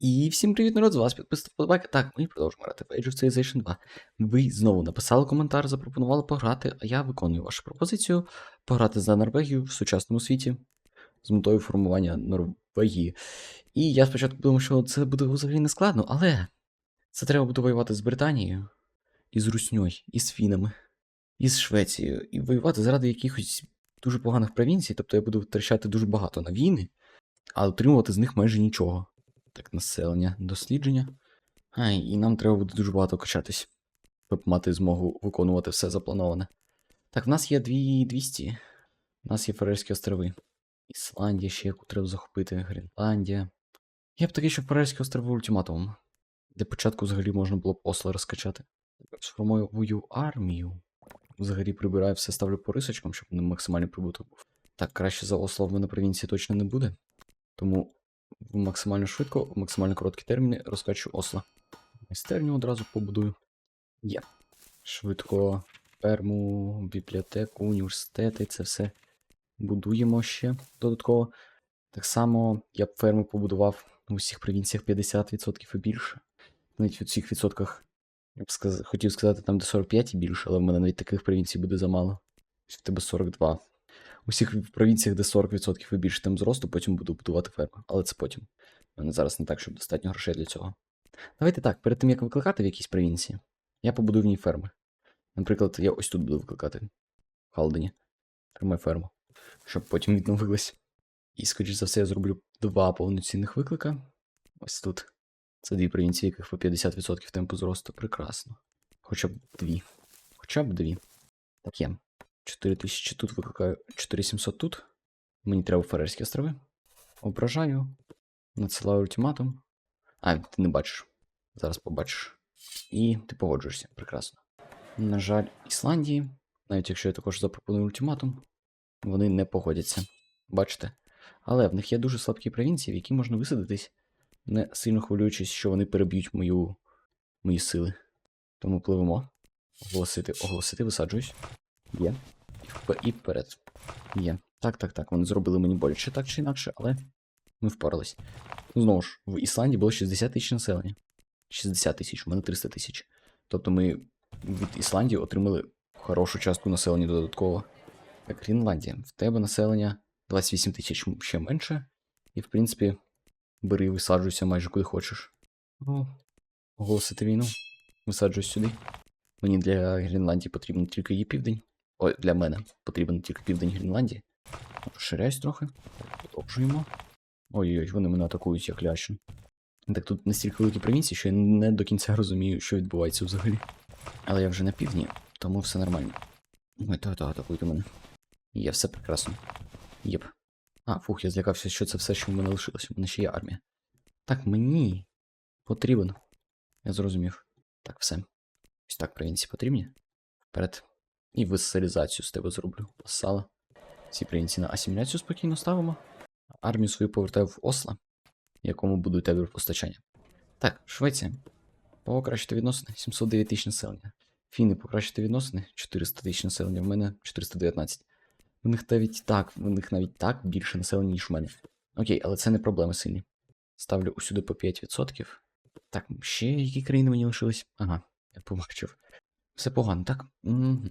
І всім привіт, народ, з вас підписав подобайка. Так, ми продовжуємо грати в Age of Civilization 2. Ви знову написали коментар, запропонували пограти, а я виконую вашу пропозицію пограти за Норвегію в сучасному світі з метою формування Норвегії. І я спочатку думав, що це буде взагалі не складно, але це треба буде воювати з Британією, і з Русньою, і з Фінами, і з Швецією, і воювати заради якихось дуже поганих провінцій, тобто я буду втрачати дуже багато на війни, а отримувати з них майже нічого. Так, населення, дослідження. А, і нам треба буде дуже багато качатись, щоб мати змогу виконувати все заплановане. Так, в нас є 2200. У нас є Фарерські острови. Ісландія ще яку треба захопити, Гренландія. Я б такий, що Фарерські острови ультиматумом. Для початку взагалі можна було б Осло розкачати. Сформую армію. Взагалі прибираю все, ставлю по рисочкам, щоб максимальний прибуток був. Так, краще за Осло в мене провінції точно не буде. Тому максимально швидко, в максимально короткі терміни розкачу Осло. Майстерню одразу побудую. Є. Швидко ферму, бібліотеку, університети, це все будуємо ще додатково. Так само я б ферму побудував в усіх провінціях 50% і більше. Навіть в усіх відсотках, я б сказ... хотів сказати, там де 45 і більше, але в мене навіть таких провінцій буде замало. В тебе 42. У всіх провінціях, де 40% і більше там зросту, потім буду будувати ферму. Але це потім. У мене зараз не так, щоб достатньо грошей для цього. Давайте так, перед тим як викликати в якісь провінції, я побудую в ній ферми. Наприклад, я ось тут буду викликати. В Халдені. Тримай ферму. Щоб потім відновилась. І, скоріш за все, я зроблю два повноцінних виклика. Ось тут. Це дві провінції, яких по 50% темпу зросту. Прекрасно. Хоча б дві. Хоча б дві. Так є. 4000 тут викликаю 4700 тут. Мені треба Фарерські острови. Ображаю. Надсилаю ультиматум. А, ти не бачиш. Зараз побачиш. І ти погоджуєшся. Прекрасно. На жаль, Ісландії, навіть якщо я також запропоную ультиматум, вони не погодяться. Бачите? Але в них є дуже слабкі провінції, в які можна висадитись, не сильно хвилюючись, що вони переб'ють мою... мої сили. Тому пливемо. Оголосити, оголосити, висаджуюсь. Є. І вперед. Є. Так, так, так. Вони зробили мені боляче так чи інакше, але ми впорались. Ну, знову ж, в Ісландії було 60 тисяч населення. 60 тисяч, у мене 300 тисяч. Тобто ми від Ісландії отримали хорошу частку населення додатково. Так, Гренландія. В тебе населення 28 тисяч ще менше. І, в принципі, бери, висаджуйся майже куди хочеш. Ну, оголосити війну. Висаджуюсь сюди. Мені для Гренландії потрібен тільки її південь. Ой, для мене потрібен тільки південь Гренландії. Розширяюсь трохи. Продовжуємо. Ой-ой, вони мене атакують як лящин. Так тут настільки великі провінції, що я не до кінця розумію, що відбувається взагалі. Але я вже на півдні, тому все нормально. Ой, то, то, атакуйте мене. Є все прекрасно. Єп. А, фух, я злякався, що це все, що в мене лишилось. У мене ще є армія. Так, мені потрібен. Я зрозумів. Так, все. Ось так провінції потрібні. Вперед. І васалізацію з тебе зроблю. Васала. Ці провінції на асиміляцію спокійно ставимо. Армію свою повертаю в Осло, якому будуть тебе постачання. Так, Швеція. Покращити відносини 709 тисяч населення. Фіни покращити відносини 400 тисяч населення. В мене 419. В них навіть так, в них навіть так більше населення, ніж в мене. Окей, але це не проблеми сильні. Ставлю усюди по 5%. Так, ще які країни мені лишились? Ага, я побачив. Все погано, так? Угу.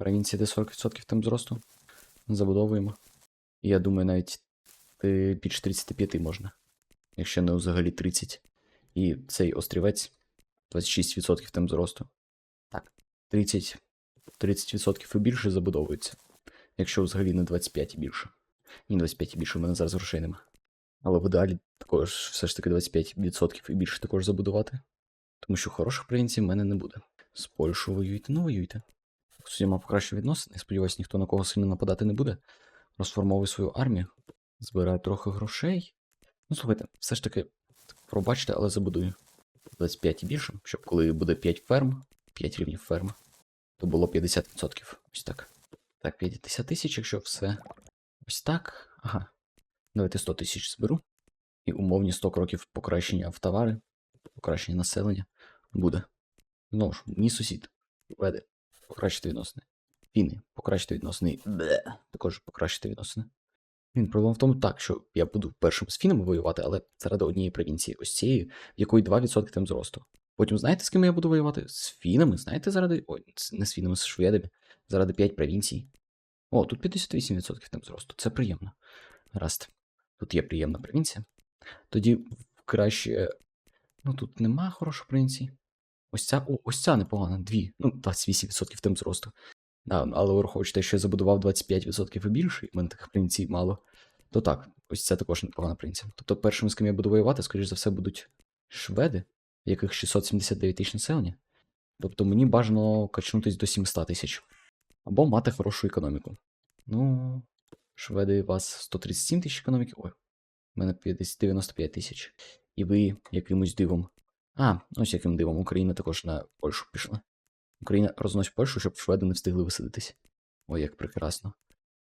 Провінція, де 40% там зросту. Забудовуємо. І я думаю, навіть е, більше 35 можна. Якщо не взагалі 30. І цей острівець 26% там зросту. Так, 30, 30% і більше забудовується. Якщо взагалі не 25 і більше. Ні, 25 і більше, в мене зараз грошей нема. Але в ідеалі також все ж таки 25% і більше також забудувати. Тому що хороших провінцій в мене не буде. З Польщею воюйте, ну воюйте. Судіма покращу відносини. Сподіваюсь, ніхто на кого сильно нападати не буде. Розформовую свою армію. Збираю трохи грошей. Ну, слухайте, все ж таки, пробачте, але забудую. 25 і більше, щоб коли буде 5 ферм, 5 рівнів ферм, то було 50%. Ось так. Так, 50 тисяч, якщо все. Ось так. Ага. Давайте 100 тисяч зберу. І умовні 100 кроків покращення в товари, покращення населення буде. Знову ж, мій сусід. Веде. Покращити відносини. Фіни, покращити відносини. Бле. Також покращити відносини. Він проблема в тому, так, що я буду першим з фінами воювати, але заради однієї провінції, ось цієї, в якої 2% там зросту. Потім знаєте, з ким я буду воювати? З фінами, знаєте, заради. Ой, не з фінами, з шведами, заради 5 провінцій. О, тут 58% там зросту. Це приємно. Гаразд. Тут є приємна провінція. Тоді краще. Ну тут нема хорошої провінції. Ось ця, о, ось ця непогана, дві. Ну, 28% там зросту. Да, але враховуючи те, що я забудував 25% і більше, і в мене таких провінцій мало. То так, ось це також непогана провінція. Тобто першими, з ким я буду воювати, скоріш за все, будуть шведи, в яких 679 тисяч населення. Тобто мені бажано качнутись до 700 тисяч. Або мати хорошу економіку. Ну, шведи у вас 137 тисяч економіки. Ой, у мене 50 95 тисяч. І ви якимось дивом. А, ось яким дивом. Україна також на Польщу пішла. Україна розносить Польщу, щоб шведи не встигли висадитись. Ой, як прекрасно.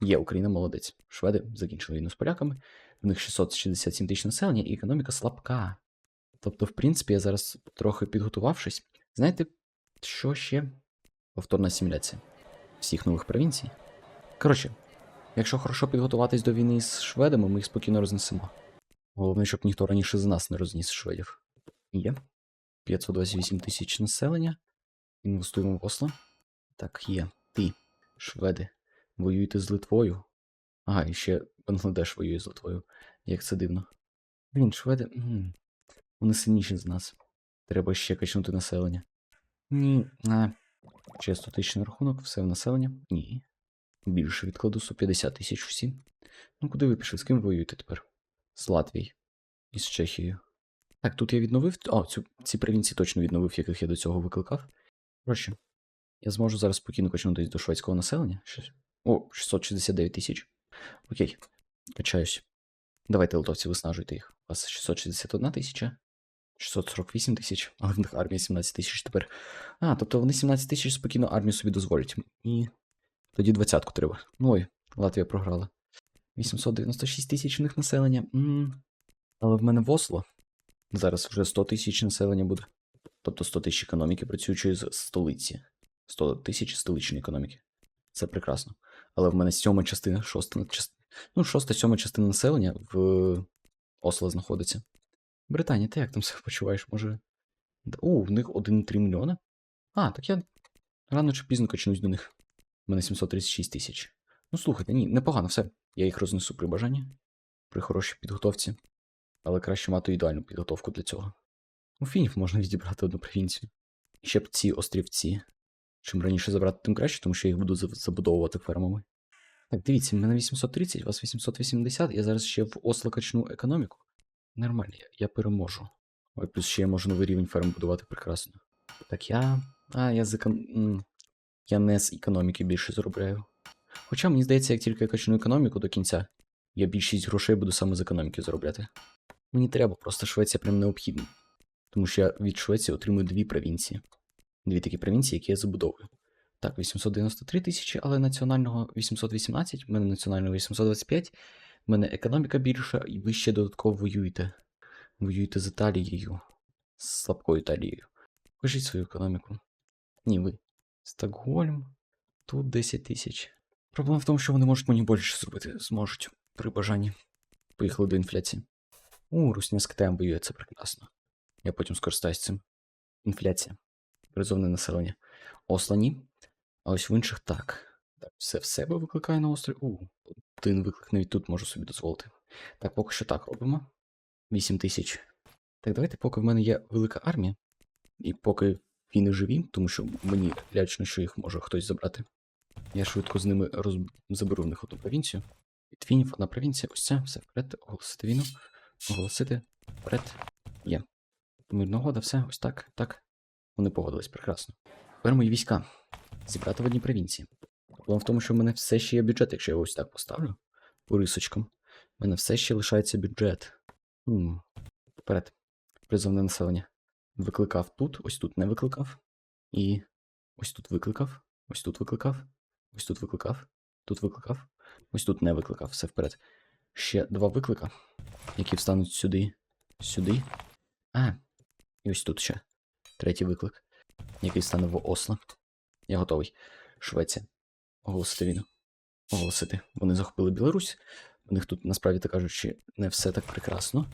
Є, Україна молодець. Шведи закінчили війну з поляками. В них 667 тисяч населення і економіка слабка. Тобто, в принципі, я зараз трохи підготувавшись. Знаєте, що ще? Повторна асиміляція всіх нових провінцій. Коротше, якщо хорошо підготуватись до війни з шведами, ми їх спокійно рознесемо. Головне, щоб ніхто раніше з нас не розніс шведів. Є. 528 тисяч населення. Інвестуємо в Осло. Так, є. Ти, шведи, воюєте з Литвою. Ага, і ще Бангладеш воює з Литвою. Як це дивно. Блін, шведи. Вони сильніші з нас. Треба ще качнути населення. Ні. А. Ще 100 тисяч на рахунок, все в населення. Ні. Більше відкладу 150 тисяч всі. Ну, куди ви пішли? З ким воюєте тепер? З Латвією. І з Чехією. Так, тут я відновив. О, цю, ці провінції точно відновив, яких я до цього викликав. Коротше, я зможу зараз спокійно качнутись до шведського населення. О, 669 тисяч. Окей, качаюсь. Давайте, литовці, виснажуйте їх. У вас 661 тисяча. 648 тисяч, але в них армія 17 тисяч тепер. А, тобто вони 17 тисяч спокійно армію собі дозволять. І тоді двадцятку треба. Ну ой, Латвія програла. 896 тисяч у них населення. м Але в мене в Осло. Зараз вже 100 тисяч населення буде. Тобто 100 тисяч економіки працюючої з столиці. 100 тисяч столичної економіки. Це прекрасно. Але в мене сьома частина, шоста частина. Ну, шоста, сьома частина населення в Осло знаходиться. Британія, ти як там себе почуваєш? Може. У, в них 1,3 мільйона. А, так я рано чи пізно качнусь до них. У мене 736 тисяч. Ну, слухайте, ні, непогано, все. Я їх рознесу при бажанні, при хорошій підготовці. Але краще мати ідеальну підготовку для цього. У фінів можна відібрати одну провінцію. Ще б ці острівці. Чим раніше забрати, тим краще, тому що я їх буду забудовувати фермами. Так, дивіться, мене 830, у вас 880, я зараз ще в Осло качну економіку. Нормально, я, я переможу. Ой, плюс ще я можу новий рівень ферм будувати прекрасно. Так я. А, я з екон... Я не з економіки більше заробляю. Хоча мені здається, як тільки я качну економіку до кінця, я більшість грошей буду саме з економіки заробляти. Мені треба, просто Швеція прям необхідна. Тому що я від Швеції отримую дві провінції. Дві такі провінції, які я забудовую. Так, 893 тисячі, але національного 818, в мене національного 825, в мене економіка більша, і ви ще додатково воюєте. Воюєте з Італією. З слабкою Італією. Покажіть свою економіку. Ні, ви. Стокгольм. Тут 10 тисяч. Проблема в тому, що вони можуть мені більше зробити, зможуть при бажанні. Поїхали до інфляції. У, Русня з Китаєм воює, прекрасно. Я потім скористаюсь цим. Інфляція. Призовне населення. Осла ні. А ось в інших так. Так, все в себе викликає на острів. У, один виклик навіть тут можу собі дозволити. Так, поки що так робимо. 8 тисяч. Так, давайте, поки в мене є велика армія, і поки фіни живі, тому що мені лячно, що їх може хтось забрати. Я швидко з ними роз... заберу в них одну провінцію. Від фінів одна провінція, ось ця, все вперед, оголосити війну, оголосити вперед. Є. Мирна угода, все, ось так, так. Вони погодились, прекрасно. Тепер мої війська. Зібрати в одній провінції. Проблема в тому, що в мене все ще є бюджет, якщо я його ось так поставлю по рисочкам. У мене все ще лишається бюджет. Хм. Вперед. Призовне населення. Викликав тут, ось тут не викликав. І ось тут викликав, ось тут викликав, ось тут викликав, тут викликав, ось тут не викликав. Все вперед. Ще два виклика, які встануть сюди, сюди. А, і ось тут ще. Третій виклик, який стане в Осло. Я готовий. Швеція. Оголосити війну. Оголосити. Вони захопили Білорусь. У них тут, насправді так кажучи, не все так прекрасно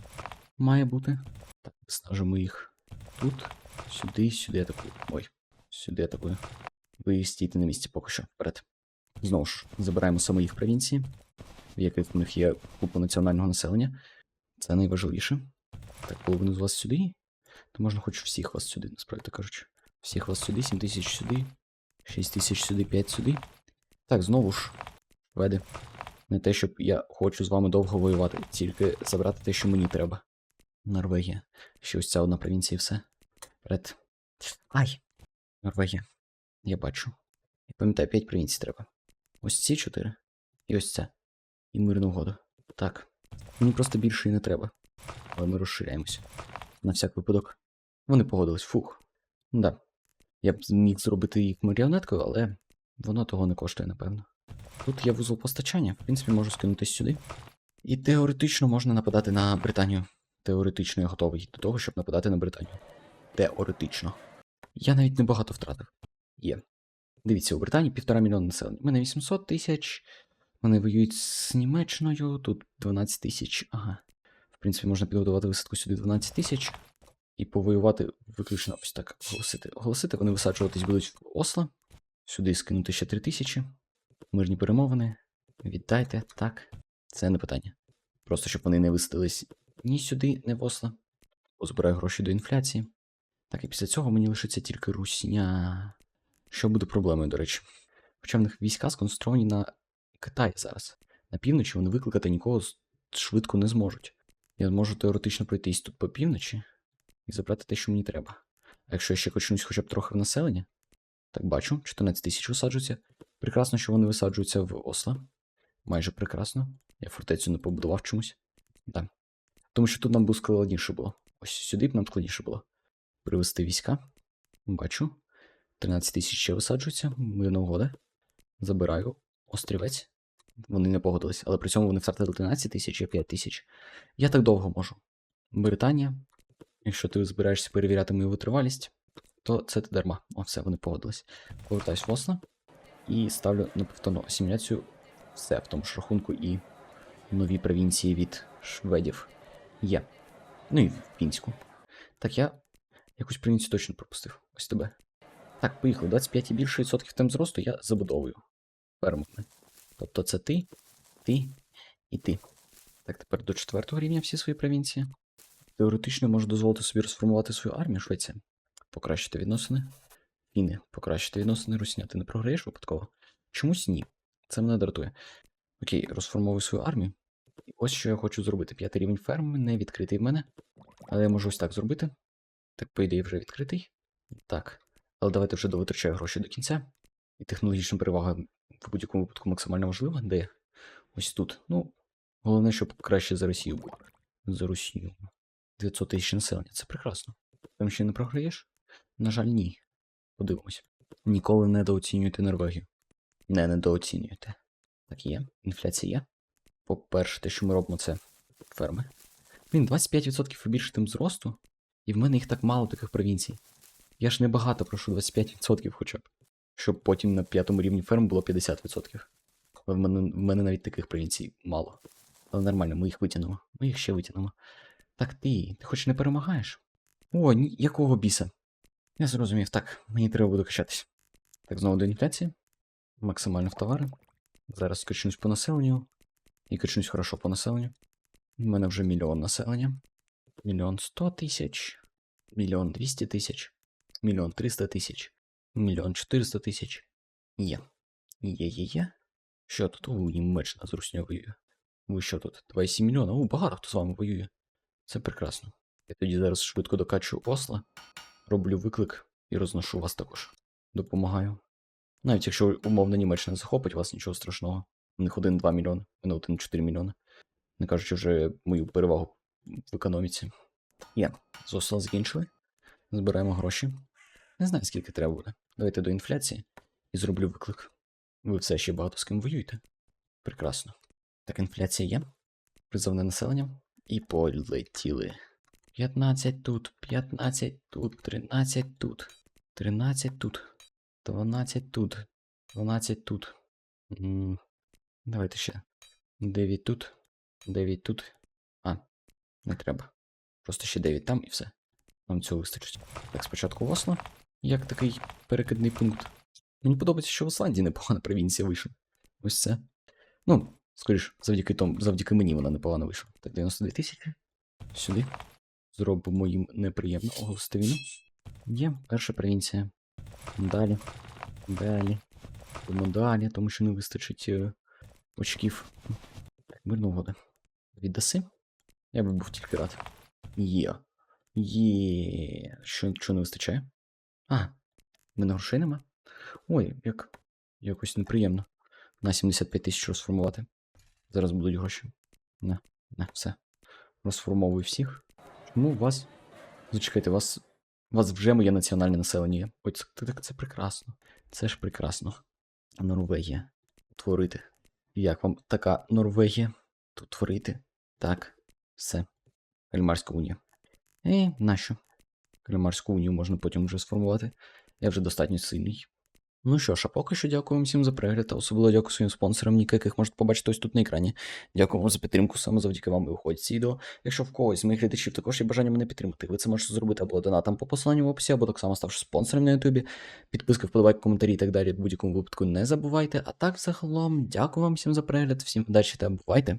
має бути. Так, виснажимо їх тут, сюди, сюди атакую. Ой, сюди атакую. Ви стійте на місці поки що вперед. Знову ж, забираємо саме їх провінції, в яких в них є купа національного населення. Це найважливіше. Так, половину з вас сюди. То можна хоч всіх вас сюди, насправді кажучи. Всіх вас сюди, 7 тисяч сюди, 6 тисяч сюди, 5 сюди. Так, знову ж, веди. Не те, щоб я хочу з вами довго воювати, тільки забрати те, що мені треба. Норвегія. Ще ось ця одна провінція і все. Вперед. Ай! Норвегія. Я бачу. Я пам'ятаю, 5 провінцій треба. Ось ці 4. І ось ця. І мирну угоду. Так. Мені просто більше і не треба. Але ми розширяємося. На всяк випадок. Вони погодились. Фух. Да. Я б зміг зробити їх маріонеткою, але воно того не коштує, напевно. Тут є вузол постачання, в принципі, можу скинутись сюди. І теоретично можна нападати на Британію. Теоретично я готовий до того, щоб нападати на Британію. Теоретично. Я навіть небагато втратив. Є. Дивіться, у Британії півтора мільйона населення. У мене 800 тисяч. Вони воюють з Німеччиною, тут 12 тисяч. Ага. В принципі, можна підготувати висадку сюди 12 тисяч. І повоювати виключно ось так. Оголосити. Оголосити, вони висаджуватись будуть в Осло. Сюди скинути ще 3 тисячі. Мирні перемовини. Віддайте, так. Це не питання. Просто щоб вони не висадились ні сюди, ні в Осло. Позбираю гроші до інфляції. Так, і після цього мені лишиться тільки Русня. Що буде проблемою, до речі. Хоча в них війська сконцентровані на Китаї зараз. На півночі вони викликати нікого швидко не зможуть. Я можу теоретично пройтись тут по півночі і забрати те, що мені треба. А якщо я ще качнусь хоча б трохи в населення, так бачу, 14 тисяч висаджуються. Прекрасно, що вони висаджуються в Осло. Майже прекрасно. Я фортецю не побудував чомусь. Так. Тому що тут нам би складніше було. Ось сюди б нам складніше було. Привести війська. Бачу. 13 тисяч ще висаджуються. Мирна угода. Забираю. Острівець. Вони не погодились, але при цьому вони втратили 13 тисяч і 5 тисяч. Я так довго можу. Британія. Якщо ти збираєшся перевіряти мою витривалість, то це ти дарма. О, все, вони погодились. Повертаюсь в Осло і ставлю на повторну асиміляцію все в тому ж рахунку і нові провінції від шведів. Є. Ну і в Пінську. Так, я якусь провінцію точно пропустив. Ось тебе. Так, поїхали. 25 і більше відсотків темп зросту я забудовую фермами. Тобто це ти, ти і ти. Так, тепер до четвертого рівня всі свої провінції. Теоретично можу дозволити собі розформувати свою армію Швеція. Покращити відносини. Фіни, покращити відносини, Русня, ти не програєш випадково? Чомусь ні. Це мене дратує. Окей, розформовую свою армію. І ось що я хочу зробити. П'ятий рівень ферми не відкритий в мене. Але я можу ось так зробити. Так, по ідеї, вже відкритий. Так. Але давайте вже довитрачаю гроші до кінця. І технологічна перевага в будь-якому випадку максимально важлива. Де? Ось тут. Ну, головне, щоб краще за Росію було. За Росію. 900 тисяч населення. Це прекрасно. Там ще не програєш? На жаль, ні. Подивимось. Ніколи не недооцінюйте Норвегію. Не недооцінюйте. Так є. Інфляція є. По-перше, те, що ми робимо, це ферми. Блін, 25% і більше тим зросту. І в мене їх так мало таких провінцій. Я ж небагато прошу 25% хоча б. Щоб потім на п'ятому рівні ферм було 50%. Але в мене, в мене навіть таких провінцій мало. Але нормально, ми їх витягнемо. Ми їх ще витягнемо. Так ти, ти хоч не перемагаєш? О, ні, якого біса? Я зрозумів, так, мені треба буде качатись. Так, знову до інфляції. Максимально в товари. Зараз качнусь по населенню. І качнусь хорошо по населенню. У мене вже мільйон населення. Мільйон сто тисяч. Мільйон двісті тисяч. Мільйон триста тисяч. Мільйон чотириста тисяч. Є. Є, є, є. Що тут? У Німеччина з Руснею воює. Ви що тут? 2,7 мільйона? О, багато хто з вами воює. Це прекрасно. Я тоді зараз швидко докачу Осло, роблю виклик і розношу вас також. Допомагаю. Навіть якщо умовно Німеччина захопить вас, нічого страшного. У них 1-2 мільйони, у мене 1-4 мільйони. Не кажучи вже мою перевагу в економіці. Є, з Осло закінчили. Збираємо гроші. Не знаю, скільки треба буде. Давайте до інфляції і зроблю виклик. Ви все ще багато з ким воюєте. Прекрасно. Так, інфляція є. Призовне населення. І полетіли. 15 тут, 15 тут, 13 тут, 13 тут, 12 тут, 12 тут. Давайте ще. 9 тут, 9 тут. А, не треба. Просто ще 9 там і все. Нам цього вистачить. Так, спочатку Осло, як такий перекидний пункт. Мені подобається, що в Ісландії непогана провінція вийшла. Ось це. Ну, скоріш, завдяки тому, завдяки мені вона непогано вийшла. Так, 92 тисячі. Сюди. Зробимо їм неприємно оголосити війну. Є перша провінція. Далі. Далі. Тому далі, тому що не вистачить е, очків. Так, мирна угода. Віддаси? Я би був тільки рад. Є. Є. Що, що не вистачає? А, в мене грошей нема. Ой, як. Якось неприємно. На 75 тисяч розформувати. Зараз будуть гроші. На, на, все. Розформовую всіх. Чому у вас. Зачекайте, вас. У вас вже моє національне населення. Ой, це, це, це прекрасно. Це ж прекрасно. Норвегія. Творити. Як вам така Норвегія? Тут творити. Так, все. Кальмарська унія. І нащо? Кальмарську унію можна потім вже сформувати. Я вже достатньо сильний. Ну що ж, а поки що дякую вам всім за перегляд, та особливо дякую своїм спонсорам, ніки, яких можете побачити ось тут на екрані. Дякую вам за підтримку, саме завдяки вам виходять ці відео. Якщо в когось з моїх глядачів також є бажання мене підтримати, ви це можете зробити або донатом по посиланню в описі, або так само ставши спонсором на Ютубі. Підписки, вподобайки, коментарі і так далі. В будь-якому випадку не забувайте. А так, загалом, дякую вам всім за перегляд, всім вдачі та бувайте!